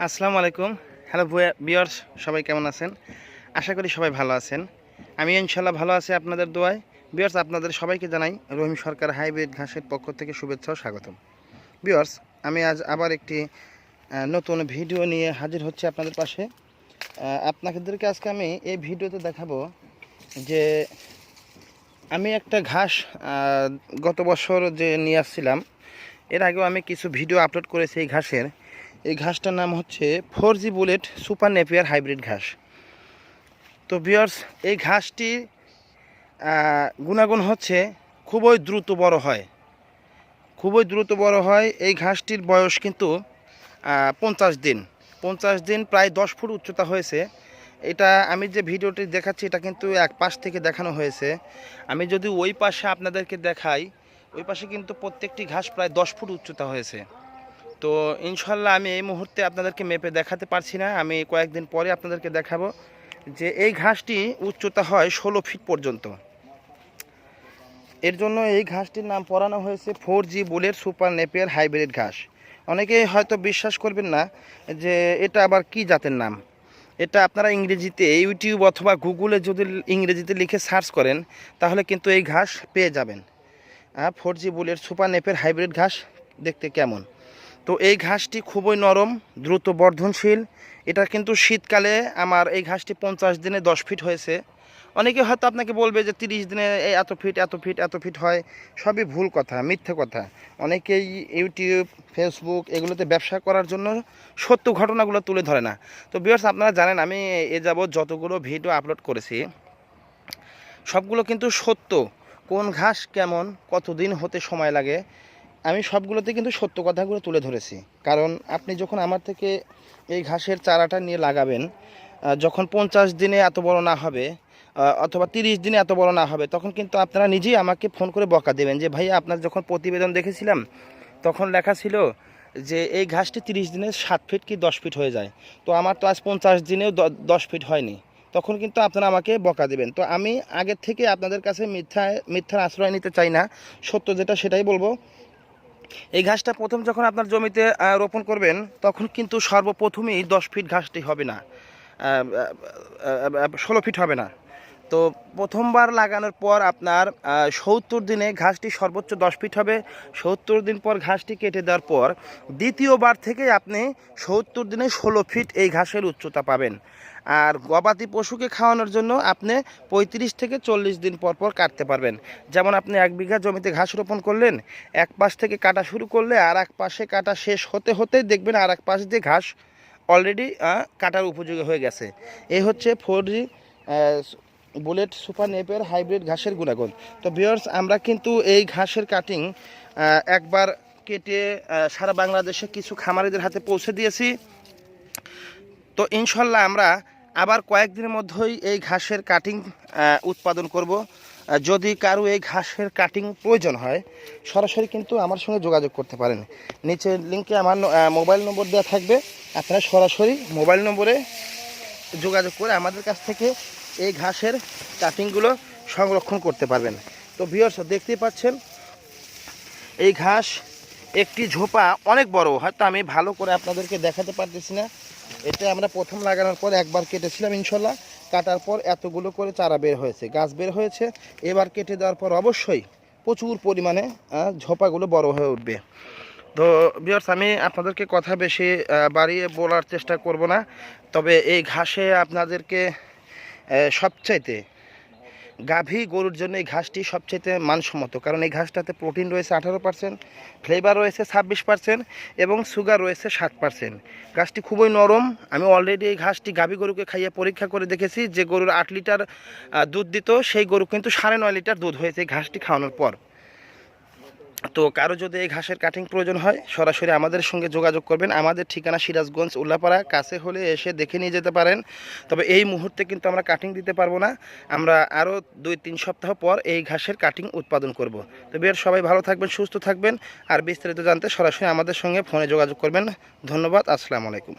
আসসালামু আলাইকুম। হ্যালো বিয়ার্স সবাই কেমন আছেন? আশা করি সবাই ভালো আছেন। আমি ইনশাল্লাহ ভালো আছি আপনাদের দোয়ায়। বিয়ার্স আপনাদের সবাইকে জানাই রহিম সরকার হাইব্রিড ঘাসের পক্ষ থেকে শুভেচ্ছা ও স্বাগতম। বিয়ার্স আমি আজ আবার একটি নতুন ভিডিও নিয়ে হাজির হচ্ছে আপনাদের পাশে। আপনাদেরকে আজকে আমি এই ভিডিওতে দেখাবো যে আমি একটা ঘাস গত বছর যে নিয়ে আসছিলাম, এর আগেও আমি কিছু ভিডিও আপলোড করেছি এই ঘাসের। এই ঘাসটার নাম হচ্ছে four G bullet super Napier hybrid ঘাস। তো বিয়ার্স এই ঘাসটি আহ, গুণাগুণ হচ্ছে খুবই দ্রুত বড় হয়। খুবই দ্রুত বড় হয়। এই ঘাসটির বয়স কিন্তু পঞ্চাশ দিন। পঞ্চাশ দিন প্রায় দশ ফুট উচ্চতা হয়েছে। এটা আমি যে ভিডিওটি দেখাচ্ছি এটা কিন্তু এক পাশ থেকে দেখানো হয়েছে। আমি যদি ওই পাশে আপনাদেরকে দেখাই ওই পাশে কিন্তু প্রত্যেকটি ঘাস প্রায় দশ ফুট উচ্চতা হয়েছে। তো ইনশাল্লাহ আমি এই মুহূর্তে আপনাদেরকে মেপে দেখাতে পারছি না। আমি কয়েকদিন পরে আপনাদেরকে দেখাবো যে এই ঘাসটি উচ্চতা হয় ষোলো ফিট পর্যন্ত। এর জন্য এই ঘাসটির নাম পরানো হয়েছে four G bullet super Napier hybrid ঘাস। অনেকেই হয়তো বিশ্বাস করবেন না যে এটা আবার কি জাতের নাম। এটা আপনারা ইংরেজিতে ইউটিউব অথবা গুগলে যদি ইংরেজিতে লিখে সার্চ করেন, তাহলে কিন্তু এই ঘাস পেয়ে যাবেন। Four G bullet super Napier hybrid ঘাস দেখতে কেমন? তো এই ঘাসটি খুবই নরম, দ্রুত বর্ধনশীল। এটা কিন্তু শীতকালে আমার এই ঘাসটি পঞ্চাশ দিনে দশ ফিট হয়েছে। অনেকে হয়তো আপনাকে বলবে যে তিরিশ দিনে এই এত ফিট এত ফিট এত ফিট হয়। সবই ভুল কথা, মিথ্যে কথা। অনেকেই ইউটিউব, ফেসবুক এগুলোতে ব্যবসা করার জন্য সত্য ঘটনাগুলো তুলে ধরে না। তো বিয়ার্স আপনারা জানেন, আমি এ যাবৎ যতগুলো ভিডিও আপলোড করেছি, সবগুলো কিন্তু সত্য। কোন ঘাস কেমন, কতদিন হতে সময় লাগে আমি সবগুলোতে কিন্তু সত্য কথাগুলো তুলে ধরেছি। কারণ আপনি যখন আমার থেকে এই ঘাসের চারাটা নিয়ে লাগাবেন যখন পঞ্চাশ দিনে এত বড় না হবে অথবা তিরিশ দিনে এত বড় না হবে, তখন কিন্তু আপনারা নিজেই আমাকে ফোন করে বকা দেবেন যে ভাই আপনার যখন প্রতিবেদন দেখেছিলাম, তখন লেখা ছিল যে, এই ঘাসটি তিরিশ দিনে সাত ফিট কি দশ ফিট হয়ে যায়। তো আমার তো আজ পঞ্চাশ দিনেও দশ ফিট হয়নি। তখন কিন্তু আপনারা আমাকে বকা দেবেন। তো আমি আগের থেকে আপনাদের কাছে মিথ্যা, মিথ্যার আশ্রয় নিতে চাই না। সত্য যেটা সেটাই বলব। এই ঘাসটা প্রথম যখন আপনার জমিতে রোপণ করবেন, তখন কিন্তু সর্বপ্রথমেই দশ ফিট ঘাসটি হবে না। ষোলো ফিট হবে না। তো প্রথমবার লাগানোর পর আপনার সত্তর দিনে ঘাসটি সর্বোচ্চ দশ ফিট হবে। সত্তর দিন পর ঘাসটি কেটে দেওয়ার পর দ্বিতীয়বার থেকে আপনি সত্তর দিনে ষোলো ফিট এই ঘাসের উচ্চতা পাবেন। আর গবাদি পশুকে খাওয়ানোর জন্য আপনি পঁয়ত্রিশ থেকে চল্লিশ দিন পর পর কাটতে পারবেন। যেমন আপনি এক বিঘা জমিতে ঘাস রোপণ করলেন, এক পাশ থেকে কাটা শুরু করলে আর এক পাশে কাটা শেষ হতে হতে দেখবেন আর এক পাশ দিয়ে ঘাস অলরেডি কাটার উপযোগী হয়ে গেছে। এই হচ্ছে four bullet super Napier hybrid ঘাসের গুণাগুণ। তো বিয়ার্স আমরা কিন্তু এই ঘাসের কাটিং একবার কেটে সারা বাংলাদেশে কিছু খামারিদের হাতে পৌঁছে দিয়েছি। তো ইনশাল্লাহ আমরা আবার কয়েকদিনের মধ্যেই এই ঘাসের কাটিং উৎপাদন করব। যদি কারও এই ঘাসের কাটিং প্রয়োজন হয়, সরাসরি কিন্তু আমার সঙ্গে যোগাযোগ করতে পারেন। নিচের লিঙ্কে আমার মোবাইল নম্বর দেওয়া থাকবে। আপনারা সরাসরি মোবাইল নম্বরে যোগাযোগ করে আমাদের কাছ থেকে এই ঘাসের কাটিংগুলো সংরক্ষণ করতে পারবেন। তো ভিউয়ার্স দেখতেই পাচ্ছেন, এই ঘাস একটি ঝোপা অনেক বড়, হয়তো আমি ভালো করে আপনাদেরকে দেখাতে পারতেছি না। এটা আমরা প্রথম লাগানোর পর একবার কেটেছিলাম ইনশাল্লাহ, কাটার পর এতগুলো করে চারা বের হয়েছে, গাছ বের হয়েছে। এবার কেটে দেওয়ার পর অবশ্যই প্রচুর পরিমাণে ঝোপাগুলো বড় হয়ে উঠবে। তো বিয়ার্স আমি আপনাদেরকে কথা বেশি বাড়িয়ে বলার চেষ্টা করব না। তবে এই ঘাসে আপনাদেরকে সবচাইতে গাভী গরুর জন্য এই ঘাসটি সবচাইতে মানসম্মত। কারণ এই ঘাসটাতে প্রোটিন রয়েছে আঠারো পার্সেন্ট ফ্লেভার রয়েছে ছাব্বিশ পার্সেন্ট এবং সুগার রয়েছে সাত পার্সেন্ট ঘাসটি খুবই নরম। আমি অলরেডি এই ঘাসটি গাভী গরুকে খাইয়ে পরীক্ষা করে দেখেছি যে গরুর আট লিটার দুধ দিত, সেই গরু কিন্তু সাড়ে নয় লিটার দুধ হয়েছে এই ঘাসটি খাওয়ানোর পর। তো কারও যদি এই ঘাসের কাটিং প্রয়োজন হয়, সরাসরি আমাদের সঙ্গে যোগাযোগ করবেন। আমাদের ঠিকানা সিরাজগঞ্জ উল্লাপাড়া, কাছে হলে এসে দেখে নিয়ে যেতে পারেন। তবে এই মুহূর্তে কিন্তু আমরা কাটিং দিতে পারব না। আমরা আরও দুই, তিন সপ্তাহ পর এই ঘাসের কাটিং উৎপাদন করব। তো বের সবাই ভালো থাকবেন, সুস্থ থাকবেন। আর বিস্তারিত জানতে সরাসরি আমাদের সঙ্গে ফোনে যোগাযোগ করবেন। ধন্যবাদ, আসসালামু আলাইকুম।